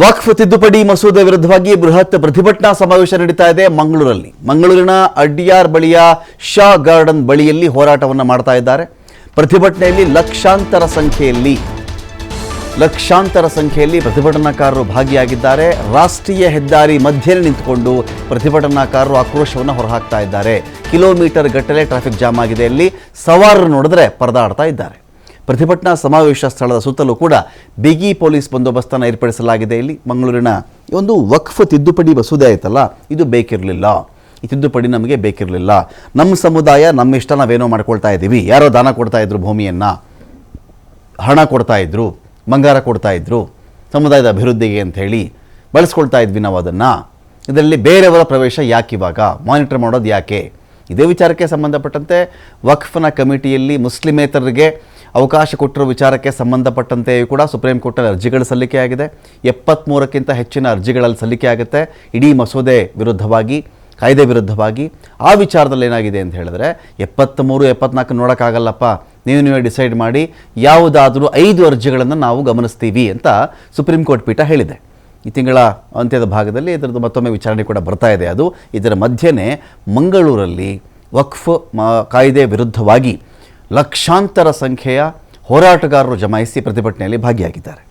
ವಕ್ಫ್ ತಿದ್ದುಪಡಿ ಮಸೂದೆ ವಿರುದ್ಧವಾಗಿ ಬೃಹತ್ ಪ್ರತಿಭಟನಾ ಸಮಾವೇಶ ನಡೀತಾ ಇದೆ ಮಂಗಳೂರಲ್ಲಿ. ಮಂಗಳೂರಿನ ಅಡ್ಡಿಯಾರ್ ಬಳಿಯ ಶಾ ಗಾರ್ಡನ್ ಬಳಿಯಲ್ಲಿ ಹೋರಾಟವನ್ನು ಮಾಡ್ತಾ ಇದ್ದಾರೆ. ಪ್ರತಿಭಟನೆಯಲ್ಲಿ ಲಕ್ಷಾಂತರ ಸಂಖ್ಯೆಯಲ್ಲಿ ಲಕ್ಷಾಂತರ ಸಂಖ್ಯೆಯಲ್ಲಿ ಪ್ರತಿಭಟನಾಕಾರರು ಭಾಗಿಯಾಗಿದ್ದಾರೆ. ರಾಷ್ಟ್ರೀಯ ಹೆದ್ದಾರಿ ಮಧ್ಯೆ ನಿಂತುಕೊಂಡು ಪ್ರತಿಭಟನಾಕಾರರು ಆಕ್ರೋಶವನ್ನು ಹೊರಹಾಕ್ತಾ ಇದ್ದಾರೆ. ಕಿಲೋಮೀಟರ್ ಗಟ್ಟಲೆ ಟ್ರಾಫಿಕ್ ಜಾಮ್ ಆಗಿದೆ ಇಲ್ಲಿ ಸವಾರರು ನೋಡಿದ್ರೆ ಪರದಾಡ್ತಾ ಇದ್ದಾರೆ. ಪ್ರತಿಭಟನಾ ಸಮಾವೇಶ ಸ್ಥಳದ ಸುತ್ತಲೂ ಕೂಡ ಬಿಗಿ ಪೊಲೀಸ್ ಬಂದೋಬಸ್ತನ್ನು ಏರ್ಪಡಿಸಲಾಗಿದೆ. ಇಲ್ಲಿ ಮಂಗಳೂರಿನ ಒಂದು ವಕ್ಫ್ ತಿದ್ದುಪಡಿ ಮಸೂದೆ ಆಯ್ತಲ್ಲ, ಇದು ಬೇಕಿರಲಿಲ್ಲ. ಈ ತಿದ್ದುಪಡಿ ನಮಗೆ ಬೇಕಿರಲಿಲ್ಲ. ನಮ್ಮ ಸಮುದಾಯ, ನಮ್ಮ ಇಷ್ಟ ನಾವೇನೋ ಮಾಡ್ಕೊಳ್ತಾ ಇದ್ದೀವಿ. ಯಾರೋ ದಾನ ಕೊಡ್ತಾ ಇದ್ರು ಭೂಮಿಯನ್ನು, ಹಣ ಕೊಡ್ತಾ ಇದ್ರು, ಬಂಗಾರ ಕೊಡ್ತಾ ಇದ್ರು, ಸಮುದಾಯದ ಅಭಿವೃದ್ಧಿಗೆ ಅಂತ ಹೇಳಿ ಬಳಸ್ಕೊಳ್ತಾ ಇದ್ವಿ ನಾವು ಅದನ್ನು. ಇದರಲ್ಲಿ ಬೇರೆಯವರ ಪ್ರವೇಶ ಯಾಕೆ ಇವಾಗ? ಮಾನಿಟರ್ ಮಾಡೋದು ಯಾಕೆ? ಇದೇ ವಿಚಾರಕ್ಕೆ ಸಂಬಂಧಪಟ್ಟಂತೆ ವಕ್ಫ್ನ ಕಮಿಟಿಯಲ್ಲಿ ಮುಸ್ಲಿಮೇತರರಿಗೆ ಅವಕಾಶ ಕೊಟ್ಟಿರೋ ವಿಚಾರಕ್ಕೆ ಸಂಬಂಧಪಟ್ಟಂತೆಯೂ ಕೂಡ ಸುಪ್ರೀಂ ಕೋರ್ಟಲ್ಲಿ ಅರ್ಜಿಗಳು ಸಲ್ಲಿಕೆಯಾಗಿದೆ. ಎಪ್ಪತ್ತ್ಮೂರಕ್ಕಿಂತ ಹೆಚ್ಚಿನ ಅರ್ಜಿಗಳಲ್ಲಿ ಸಲ್ಲಿಕೆ ಆಗುತ್ತೆ. ಇಡೀ ಮಸೂದೆ ವಿರುದ್ಧವಾಗಿ, ಕಾಯ್ದೆ ವಿರುದ್ಧವಾಗಿ. ಆ ವಿಚಾರದಲ್ಲಿ ಏನಾಗಿದೆ ಅಂತ ಹೇಳಿದ್ರೆ ಎಪ್ಪತ್ತ್ಮೂರು ಎಪ್ಪತ್ನಾಲ್ಕು ನೋಡೋಕ್ಕಾಗಲ್ಲಪ್ಪ. ನೀವು ನೀವೇ ಡಿಸೈಡ್ ಮಾಡಿ. ಯಾವುದಾದರೂ ಐದು ಅರ್ಜಿಗಳನ್ನು ನಾವು ಗಮನಿಸ್ತೀವಿ ಅಂತ ಸುಪ್ರೀಂ ಕೋರ್ಟ್ ಪೀಠ ಹೇಳಿದೆ. ಈ ತಿಂಗಳ ಅಂತ್ಯದ ಭಾಗದಲ್ಲಿ ಇದರದ್ದು ಮತ್ತೊಮ್ಮೆ ವಿಚಾರಣೆ ಕೂಡ ಬರ್ತಾ ಇದೆ. ಅದು ಇದರ ಮಧ್ಯೆನೇ ಮಂಗಳೂರಲ್ಲಿ ವಕ್ಫ್ ಕಾಯ್ದೆ ವಿರುದ್ಧವಾಗಿ ಲಕ್ಷಾಂತರ ಸಂಖ್ಯೆಯ ಹೋರಾಟಗಾರರು ಜಮಾಯಿಸಿ ಪ್ರತಿಭಟನೆಯಲ್ಲಿ ಭಾಗಿಯಾಗಿದ್ದಾರೆ.